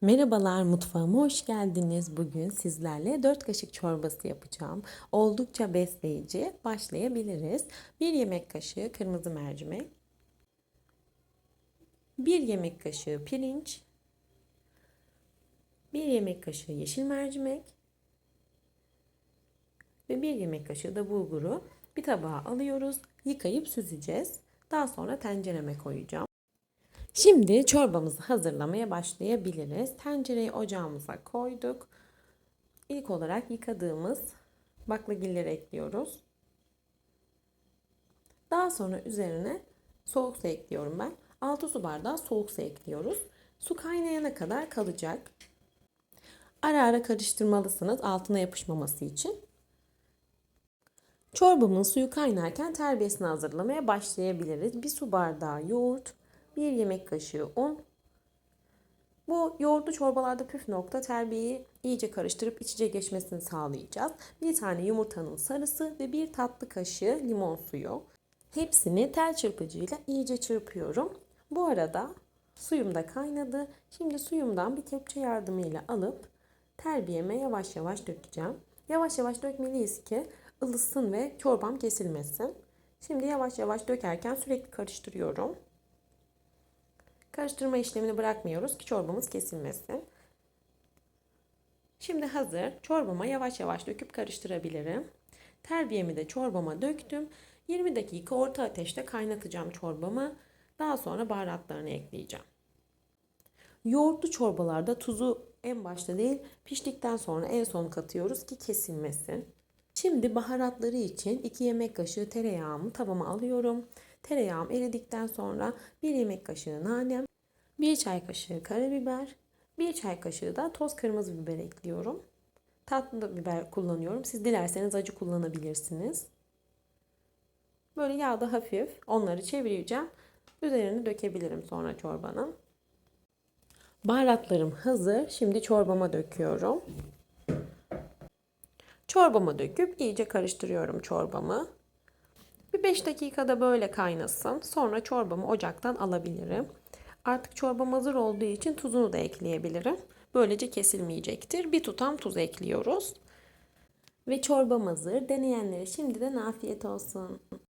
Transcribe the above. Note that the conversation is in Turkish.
Merhabalar mutfağıma hoş geldiniz. Bugün sizlerle 4 kaşık çorbası yapacağım. Oldukça besleyici. Başlayabiliriz. 1 yemek kaşığı kırmızı mercimek. 1 yemek kaşığı pirinç. 1 yemek kaşığı yeşil mercimek. Ve 1 yemek kaşığı da bulguru bir tabağa alıyoruz. Yıkayıp süzeceğiz. Daha sonra tencereme koyacağım. Şimdi çorbamızı hazırlamaya başlayabiliriz. Tencereyi ocağımıza koyduk. İlk olarak yıkadığımız baklagilleri ekliyoruz. Daha sonra üzerine soğuk su ekliyorum ben. 6 su bardağı soğuk su ekliyoruz. Su kaynayana kadar kalacak. Ara ara karıştırmalısınız altına yapışmaması için. Çorbamın suyu kaynarken terbiyesini hazırlamaya başlayabiliriz. Bir su bardağı yoğurt, 1 yemek kaşığı un. Bu yoğurtlu çorbalarda püf nokta terbiyeyi iyice karıştırıp iç içe geçmesini sağlayacağız. Bir tane yumurtanın sarısı ve bir tatlı kaşığı limon suyu. Hepsini tel çırpıcıyla iyice çırpıyorum. Bu arada suyum da kaynadı. Şimdi suyumdan bir kepçe yardımıyla alıp terbiyeme yavaş yavaş dökeceğim. Yavaş yavaş dökmeliyiz ki ılısın ve çorbam kesilmesin. Şimdi yavaş yavaş dökerken sürekli karıştırıyorum. Karıştırma işlemini bırakmıyoruz ki çorbamız kesilmesin. Şimdi hazır. Çorbama yavaş yavaş döküp karıştırabilirim. Terbiyemi de çorbama döktüm. 20 dakika orta ateşte kaynatacağım çorbamı. Daha sonra baharatlarını ekleyeceğim. Yoğurtlu çorbalarda tuzu en başta değil piştikten sonra en son katıyoruz ki kesilmesin. Şimdi baharatları için 2 yemek kaşığı tereyağımı tavama alıyorum. Tereyağım eridikten sonra 1 yemek kaşığı nanem, 1 çay kaşığı karabiber, 1 çay kaşığı da toz kırmızı biber ekliyorum. Tatlı biber kullanıyorum. Siz dilerseniz acı kullanabilirsiniz. Böyle yağda hafif onları çevireceğim. Üzerine dökebilirim sonra çorbanın. Baharatlarım hazır. Şimdi çorbama döküyorum. Çorbama döküp iyice karıştırıyorum çorbamı. Bir 5 dakikada böyle kaynasın. Sonra çorbamı ocaktan alabilirim. Artık çorbam hazır olduğu için tuzunu da ekleyebilirim. Böylece kesilmeyecektir. Bir tutam tuz ekliyoruz. Ve çorbam hazır. Deneyenlere şimdiden afiyet olsun.